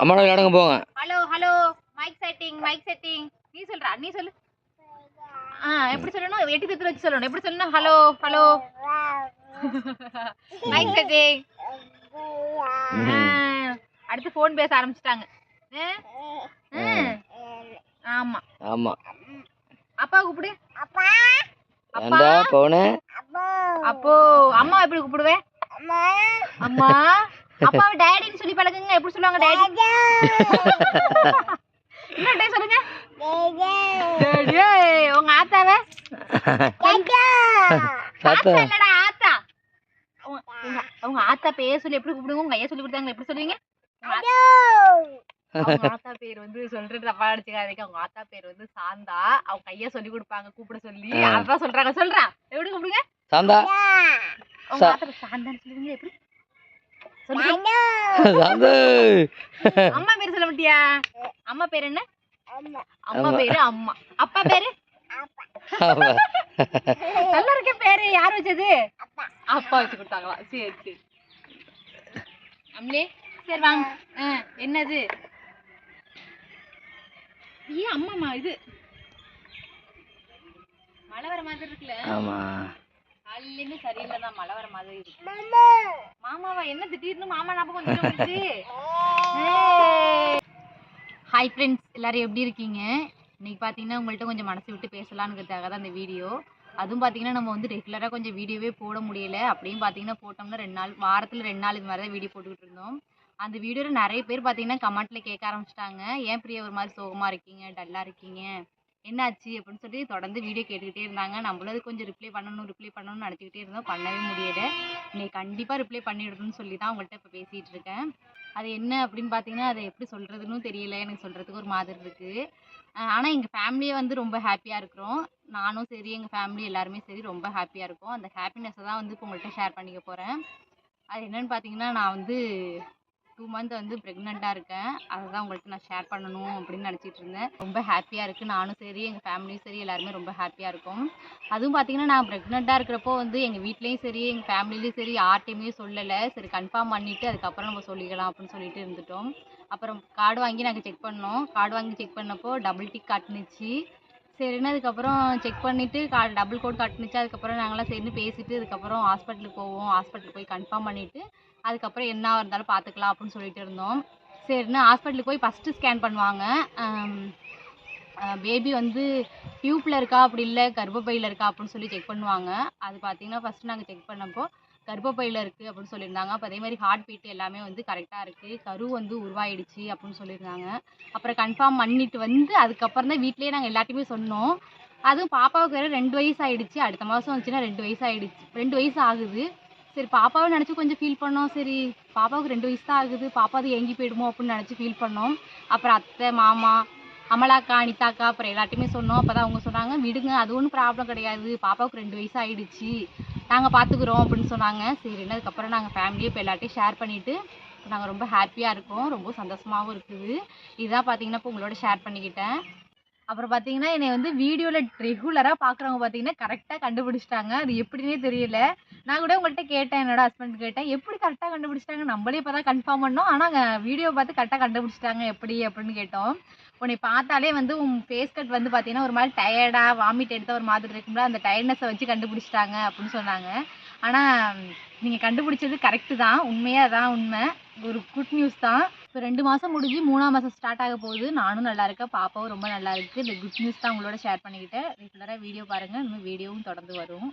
அம்மாவோட விளையாடுங்க போங்க. Hello hello mic setting mic setting நீ சொல்றா நீ சொல்லு. ஆ எப்படி சொல்லணும்? எட்டு திட்டு வச்சு சொல்லணும். எப்படி சொல்லணும்? ஹலோ ஹலோ மைக் செட்டிங் அடுத்து ஃபோன் பேச ஆரம்பிச்சிட்டாங்க. ஆமா. ஆமா. அப்பா கூப்பிடு. அப்பா. ஏண்டா போனே அப்போ. அம்மா எப்படி கூப்பிடுவேன் அம்மா. அப்பாவை டேடின்னு சொல்லி பழகுங்க. எப்படி சொல்லுவாங்க டேடி இன்னொரு டைம் சொல்லுங்க. டேடி உங்க ஆத்தாவை? ஆத்தா இல்லடா ஆத்தா. உங்க- ஆத்தா பேர் சொல்லி எப்படி கூப்பிடுங்க? உங்க ஐயா சொல்லி கொடுத்தாங்க எப்படி சொல்லுவீங்க? உங்க ஆத்தா- அவங்க ஆத்தா பேர் வந்து சொல்றது தப்பா அடிச்சுக்காதீங்க அவங்க ஆத்தா பேர் வந்து சாந்தா. அவங்க ஐயா சொல்லி கொடுப்பாங்க கூப்பிட சொல்லி. அதான் சொல்றாங்க. சொல்றா. எப்படி கூப்பிடுங்க? சாந்தா. உங்க ஆத்தா சாந்தான்னு சொல்லுவீங்க எப்படி சொல்லுங்க சாந்து அம்மா. பேர் சொல்ல மாட்டியா? அம்மா பேர் என்ன? அம்மா. பேரு அம்மா. அப்பா பேரு. நல்லா இருக்க பேரு. யார் வச்சது? அப்பா. வச்சு கொடுத்தாங்களா? சரி சரி. அம்லே சரி வாங்க. என்னது? ஏன் அம்மாமா இது. மழை வர மாதிரி இருக்குல்ல. ஆமா. காலையிலேருந்து சரியில்லைதான் மழை வர மாதிரி இருக்கு. மாமாவா? என்ன திடீர்னு மாமா ஞாபகம் வந்துச்சு ஹாய் ஃப்ரெண்ட்ஸ் எல்லாரும் எப்படி இருக்கீங்க? இன்னைக்கு பார்த்தீங்கன்னா உங்கள்கிட்ட கொஞ்சம் மனசு விட்டு பேசலான்னுக்கிறதுக்காக தான் இந்த வீடியோ அதுவும் பார்த்தீங்கன்னா நம்ம வந்து ரெகுலராக கொஞ்சம் வீடியோவே போட முடியல. அப்படியும் பார்த்தீங்கன்னா போட்டோம்னா ரெண்டு நாள் வாரத்தில் ரெண்டு நாள் இது மாதிரி தான் வீடியோ போட்டுக்கிட்டு இருந்தோம். அந்த வீடியோவில் நிறைய பேர் பார்த்தீங்கன்னா கமெண்ட்டில் கேட்க ஆரம்பிச்சிட்டாங்க. ஏன் பிரியா ஒரு மாதிரி சோகமாக இருக்கீங்க? டல்லாக இருக்கீங்க? என்னாச்சு அப்படின்னு சொல்லி தொடர்ந்து வீடியோ கேட்டுக்கிட்டே இருந்தாங்க. நம்மளும் அது கொஞ்சம் ரிப்ளை பண்ணணும் ரிப்ளை பண்ணணும்னு நினச்சிக்கிட்டே இருந்தோம். பண்ணவே முடியல. இன்னைக்கு கண்டிப்பாக ரிப்ளை பண்ணிவிடணும்னு சொல்லி தான் உங்கள்கிட்ட இப்போ பேசிகிட்டு இருக்கேன். அது என்ன அப்படின்னு பார்த்தீங்கன்னா அதை எப்படி சொல்கிறதுன்னு தெரியல. எனக்கு சொல்கிறதுக்கு ஒரு மாதிரி இருக்குது ஆனால் எங்கள் ஃபேமிலியே வந்து ரொம்ப ஹாப்பியாக இருக்கிறோம். நானும் சரி எங்கள் ஃபேமிலி எல்லாருமே சரி ரொம்ப ஹாப்பியாக இருக்கோம். அந்த ஹாப்பினஸை தான் வந்து இப்போ உங்கள்கிட்ட ஷேர் பண்ணிக்க போகிறேன் அது என்னன்னு பார்த்தீங்கன்னா நான் வந்து டூ மந்த் வந்து ப்ரெக்னெண்ட்டாக இருக்கேன். அதை தான் உங்கள்கிட்ட நான் ஷேர் பண்ணணும் அப்படின்னு நினச்சிட்டு இருந்தேன். ரொம்ப ஹாப்பியாக இருக்குது நானும் சரி எங்கள் ஃபேமிலியும் சரி எல்லாருமே ரொம்ப ஹாப்பியாக இருக்கும். அதுவும் பார்த்தீங்கன்னா நான் ப்ரெக்னெண்ட்டாக இருக்கிறப்போ வந்து எங்கள் வீட்லேயும் சரி எங்கள் ஃபேமிலிலையும் சரி யார்ட்டையுமே சொல்லலை. சரி கன்ஃபார்ம் பண்ணிவிட்டு அதுக்கப்புறம் நம்ம சொல்லிக்கலாம் அப்படின்னு சொல்லிட்டு இருந்துட்டோம். அப்புறம் கார்டு வாங்கி நாங்கள் செக் பண்ணோம். கார்டு வாங்கி செக் பண்ணப்போ டபுள் டிக் காட்டுனுச்சு. சரின்னு அதுக்கப்புறம் செக் பண்ணிவிட்டு கா டபுள் கோட் காட்டுனுச்சு. அதுக்கப்புறம் நாங்களாம் சேர்ந்து பேசிவிட்டு அதுக்கப்புறம் ஹாஸ்பிட்டலுக்கு போவோம். ஹாஸ்பிட்டலுக்கு போய் கன்ஃபார்ம் பண்ணிவிட்டு அதுக்கப்புறம் என்ன இருந்தாலும் பார்த்துக்கலாம் அப்படின்னு சொல்லிட்டு இருந்தோம். சரின்னு ஹாஸ்பிட்டலுக்கு போய் ஃபஸ்ட்டு ஸ்கேன் பண்ணுவாங்க. பேபி வந்து டியூப்பில் இருக்கா? அப்படி இல்லை. கர்ப்பப்பையில் இருக்கா? அப்படின்னு சொல்லி செக் பண்ணுவாங்க. அது பார்த்தீங்கன்னா ஃபஸ்ட்டு நாங்கள் செக் பண்ணப்போ கர்ப்பப்பையில் இருக்குது அப்படின்னு சொல்லியிருந்தாங்க. அப்போ அதே மாதிரி ஹார்ட் பீட் எல்லாமே வந்து கரெக்டாக இருக்குது கரு வந்து உருவாயிடுச்சு அப்படின்னு சொல்லியிருந்தாங்க. அப்புறம் கன்ஃபார்ம் பண்ணிட்டு வந்து அதுக்கப்புறம் தான் வீட்லேயே நாங்கள் எல்லாத்தையுமே சொன்னோம். அதுவும் பாப்பாவுக்கு வேறு ரெண்டு வயசு ஆயிடுச்சு அடுத்த மாதம் வந்துச்சுன்னா ரெண்டு வயசு ஆயிடுச்சு ரெண்டு வயசு ஆகுது. சரி பாப்பாவை நினச்சி கொஞ்சம் ஃபீல் பண்ணோம். சரி பாப்பாவுக்கு ரெண்டு வயசு தான் ஆகுது. பாப்பா அது எங்கி போயிடுமோ அப்படின்னு நினச்சி ஃபீல் பண்ணோம். அப்புறம் அத்தை மாமா அமலாக்கா அனிதாக்கா அப்புறம் எல்லாத்தையுமே சொன்னோம். அப்போ தான் அவங்க சொன்னாங்க விடுங்க அது ஒன்றும் ப்ராப்ளம் கிடையாது. பாப்பாவுக்கு ரெண்டு வயசு ஆயிடுச்சு. நாங்கள் பார்த்துக்குறோம் அப்படின்னு சொன்னாங்க. சரின்னு அதுக்கப்புறம் நாங்கள் ஃபேமிலியே இப்போ எல்லாத்தையும் ஷேர் பண்ணிவிட்டு நாங்கள் ரொம்ப ஹாப்பியாக இருக்கோம். ரொம்ப சந்தோஷமாகவும் இருக்குது. இதுதான் பார்த்தீங்கன்னா இப்போ உங்களோட ஷேர் பண்ணிக்கிட்டேன். அப்புறம் பார்த்தீங்கன்னா என்னை வந்து வீடியோவில் ரெகுலராக பார்க்குறவங்க பார்த்தீங்கன்னா கரெக்டாக கண்டுபிடிச்சிட்டாங்க. அது எப்படின்னே தெரியல. நான் கூட உங்கள்கிட்ட கேட்டேன் என்னோட ஹஸ்பண்ட் கேட்டேன் எப்படி கரெக்டாக கண்டுபிடிச்சிட்டாங்க? நம்மளே இப்போ தான் கன்ஃபார்ம் பண்ணோம். ஆனால் வீடியோ பார்த்து கரெக்டாக கண்டுபிடிச்சிட்டாங்க. எப்படி அப்படின்னு கேட்டோம். உன்னை பார்த்தாலே வந்து உன் ஃபேஸ் கட் வந்து பார்த்தீங்கன்னா ஒரு மாதிரி டயர்டாக வாமிட் எடுத்த ஒரு மாதிரி இருக்கும்ல அந்த டயர்ட்னஸை வச்சு கண்டுபிடிச்சிட்டாங்க அப்படின்னு சொன்னாங்க. ஆனால் நீங்கள் கண்டுபிடிச்சது கரெக்டு தான். உண்மையாக தான் உண்மை. ஒரு குட் நியூஸ் தான். இப்போ ரெண்டு மாதம் முடிஞ்சு மூணாம் மாதம் ஸ்டார்ட் ஆக போகுது. நானும் நல்லா இருக்கேன் பாப்பாவும் ரொம்ப நல்லா இருக்குது இந்த குட் நியூஸ் தான் உங்களோட ஷேர் பண்ணிக்கிட்டேன். ரெகுலராக வீடியோ பாருங்கள் இனிமேல் வீடியோவும் தொடர்ந்து வரும்.